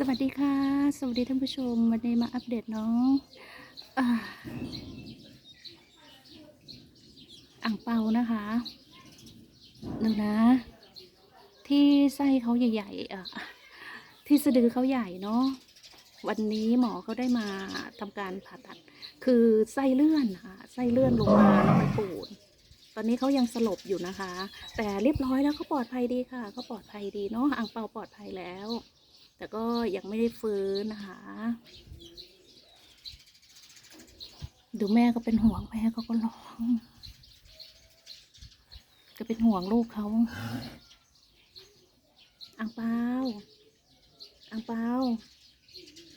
สวัสดีค่ะ สวัสดีท่านผู้ชม วันนี้มาอัปเดตน้องอ่างเปานะคะดูนะ ที่ไส้เขาใหญ่ๆอะที่สะดือเขาใหญ่เนาะวันนี้หมอเขาได้มาทำการผ่าตัด คือไส้เลื่อนค่ะไส้เลื่อนลงมาแล้วมันปูดตอนนี้เขายังสลบอยู่นะคะ แต่เรียบร้อยแล้วเขาปลอดภัยดีค่ะเขาปลอดภัยดีเนาะอ่างเปาปลอดภัยแล้ว แต่ก็ยังไม่ได้ฟื้นนะคะ ดูแม่ก็เป็นห่วงแม่เขาก็ร้อง ก็เป็นห่วงลูกเขาอังเปาอังเปา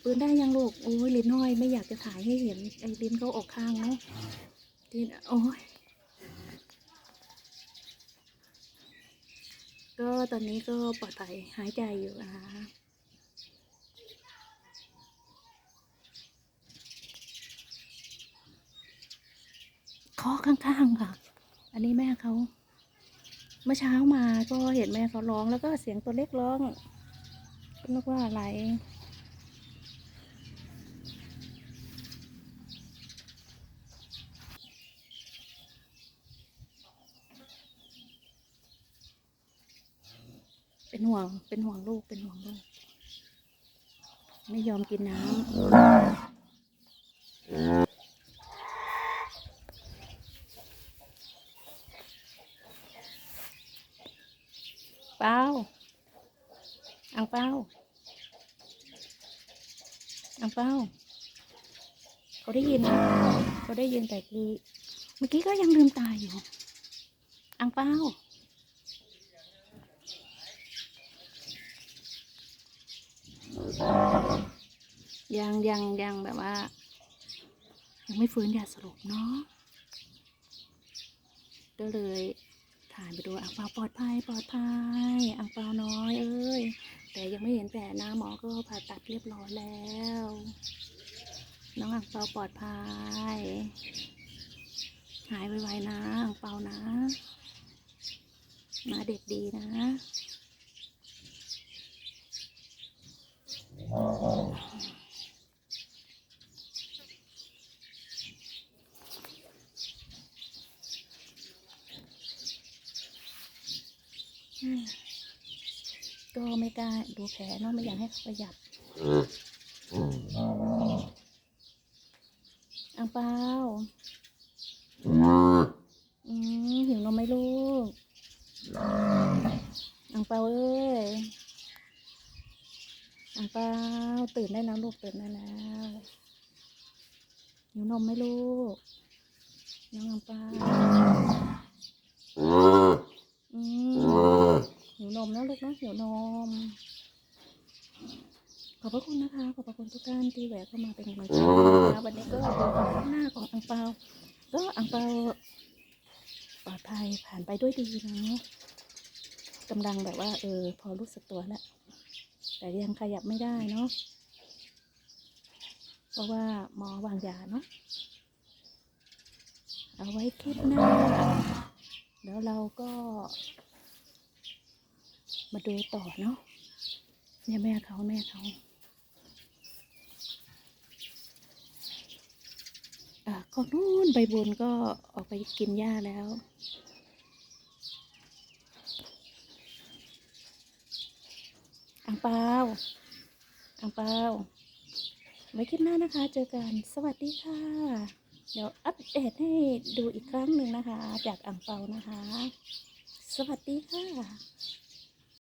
ฟื้นได้ยังลูก โอ้ยลิ้นน้อยไม่อยากจะถ่ายให้เห็นไอ้ลิ้นเขาออกข้างเนาะลิ้นโอ้ยก็ตอนนี้ก็ปลอดภัยหายใจอยู่นะคะ คาะข้างๆค่ะ อันนี้แม่เขาเมื่อเช้ามาก็เห็นแม่เขาร้องแล้วก็เสียงตัวเล็กร้องก็นึกว่าอะไรเป็นห่วง เป็นห่วงลูก เป็นห่วงลูก ไม่ยอมกินน้ำเป้า อังเป้าอังเป้า เขาได้ยินนะเขาได้ยินแต่คือเมื่อกี้ก็ยังลืมตาอยู่ อังเป้า ยังยังยังแบบว่า ยังไม่ฟื้นอย่าสลบเนาะก็เลย ถ่านไปดูอ่างเปาปลอดภัยปลอดภัยอ่างเปาน้อยเอ้ยแต่ยังไม่เห็นแผลนะหมอก็ผ่าตัดเรียบร้อยแล้ว น้องอ่างเปาปลอดภัย หายไวๆนะอ่างเปานะมาเด็กดีนะ ก็ไม่กล้าดูแผลเนาะไม่อยากให้เขาขยับอังเปาอืมหิวนมไหมลูกอังเปาเอ้ยอังเปาตื่นได้แล้วลูกตื่นได้แล้วหิวนมไหมลูกน้องอังเปา มนะลูกนะหิวนม ขอบพระคุณนะคะ ขอบพระคุณทุกท่านที่แวะเข้ามาเป็นกำลังใจนะคะวันนี้ก็ดูความคืบหน้าของอังเปา ก็อังเปาปลอดภัยผ่านไปด้วยดีนะกำลังแบบว่า เออ พอรู้สึกตัวแล้วแต่ยังขยับไม่ได้เนาะเพราะว่าหมอวางยาเนาะเอาไว้คลิปหน้าแล้วเราก็ มาดูต่อเนาะเนี่ยแม่เขาแม่เขาอก็นู่นใบบนก็ออกไปกินหญ้าแล้ว อังเปาอังเปาไว้คลิปหน้านะคะ เจอกัน สวัสดีค่ะ เดี๋ยวอัปเดตให้ดูอีกครั้งหนึ่งนะคะ จากอังเปานะคะ สวัสดีค่ะ